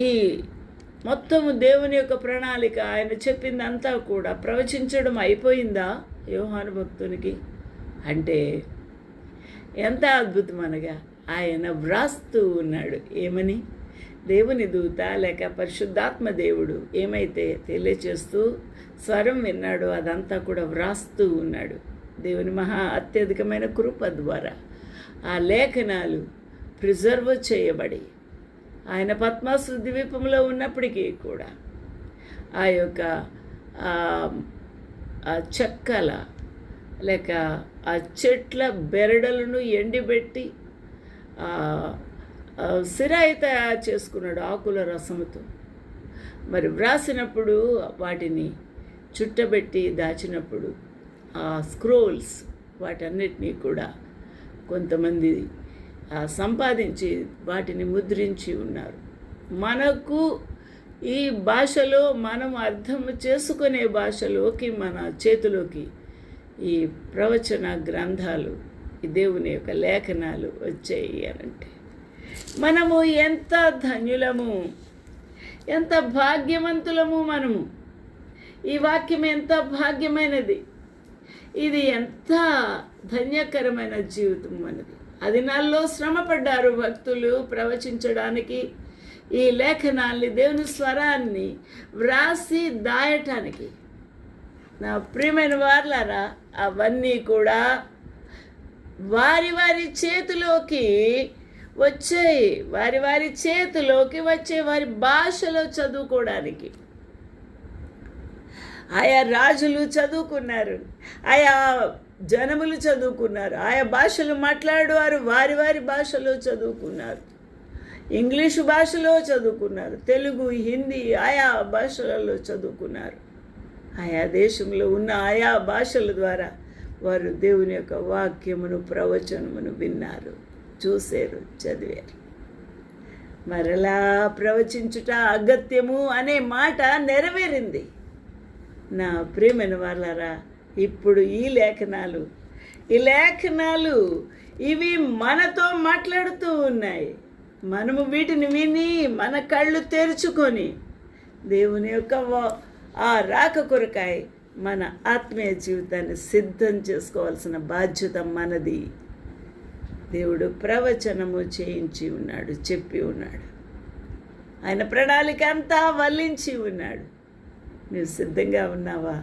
ఈ మొత్తము దేవుని యొక్క ప్రణాళిక ఆయన చెప్పిందంతా కూడా ప్రవచించడం అయిపోయిందా యోహాను భక్తునికి? అంటే ఎంత అద్భుతం అనగా ఆయన వ్రాస్తూ ఉన్నాడు. ఏమని? దేవుని దూత లేక పరిశుద్ధాత్మ దేవుడు ఏమైతే తెలియచేస్తూ స్వరం విన్నాడో అదంతా కూడా వ్రాస్తూ ఉన్నాడు. దేవుని మహా అత్యధికమైన కృప ద్వారా ఆ లేఖనాలు ప్రిజర్వ్ చేయబడి ఆయన పద్మాసు ద్వీపంలో ఉన్నప్పటికీ కూడా ఆ యొక్క చెక్కల లేక ఆ చెట్ల బెరడలను ఎండిబెట్టి సిరాయి తయారు చేసుకున్నాడు ఆకుల రసముతో. మరి వ్రాసినప్పుడు వాటిని చుట్టబెట్టి దాచినప్పుడు ఆ స్క్రోల్స్ వాటన్నిటినీ కూడా కొంతమంది సంపాదించి వాటిని ముద్రించి ఉన్నారు. మనకు ఈ భాషలో మనం అర్థం చేసుకునే భాషలోకి మన చేతిలోకి ఈ ప్రవచన గ్రంథాలు ఈ దేవుని యొక్క లేఖనాలు వచ్చాయి అనంటే మనము ఎంత ధన్యులము ఎంత భాగ్యవంతులము మనము. ఈ వాక్యం ఎంత భాగ్యమైనది. ఇది ఎంత ధన్యకరమైన జీవితం మనది అది నాల్లో శ్రమపడ్డారు భక్తులు ప్రవచించడానికి ఈ లేఖనాల్ని దేవుని స్వరాన్ని వ్రాసి దాయటానికి. నా ప్రియమైన వార్లారా అవన్నీ కూడా వారి వారి చేతిలోకి వచ్చాయి. వారి వారి చేతిలోకి వచ్చే వారి భాషలో చదువుకోవడానికి. ఆయా రాజులు చదువుకున్నారు ఆయా జనములు చదువుకున్నారు ఆయా భాషలు మాట్లాడేవారు వారి వారి భాషలో చదువుకున్నారు. ఇంగ్లీషు భాషలో చదువుకున్నారు తెలుగు హిందీ ఆయా భాషలలో చదువుకున్నారు. ఆయా దేశంలో ఉన్న ఆయా భాషల ద్వారా వారు దేవుని యొక్క వాక్యమును ప్రవచనమును విన్నారు. చూశారు చదివారు. మరలా ప్రవచించుట అగత్యము అనే మాట నెరవేరింది. నా ప్రియమైన వాళ్ళారా ఇప్పుడు ఈ లేఖనాలు ఈ లేఖనాలు ఇవి మనతో మాట్లాడుతూ ఉన్నాయి. మనము వీటిని విని మన కళ్ళు తెరుచుకొని దేవుని యొక్క ఆ రాక కొరకాయ మన ఆత్మీయ జీవితాన్ని సిద్ధం చేసుకోవాల్సిన బాధ్యత మనది. దేవుడు ప్రవచనము చేయించి ఉన్నాడు చెప్పి ఉన్నాడు. ఆయన ప్రణాళిక అంతా వల్లించి ఉన్నాడు. నువ్వు సిద్ధంగా ఉన్నావా?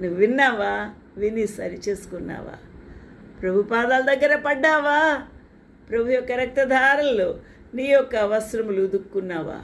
నువ్వు విన్నావా? విని సరి చేసుకున్నావా? ప్రభు పాదాల దగ్గర పడ్డావా? ప్రభు యొక్క రక్తధారల్లో నీ యొక్క వస్త్రములు ఉదుక్కున్నావా?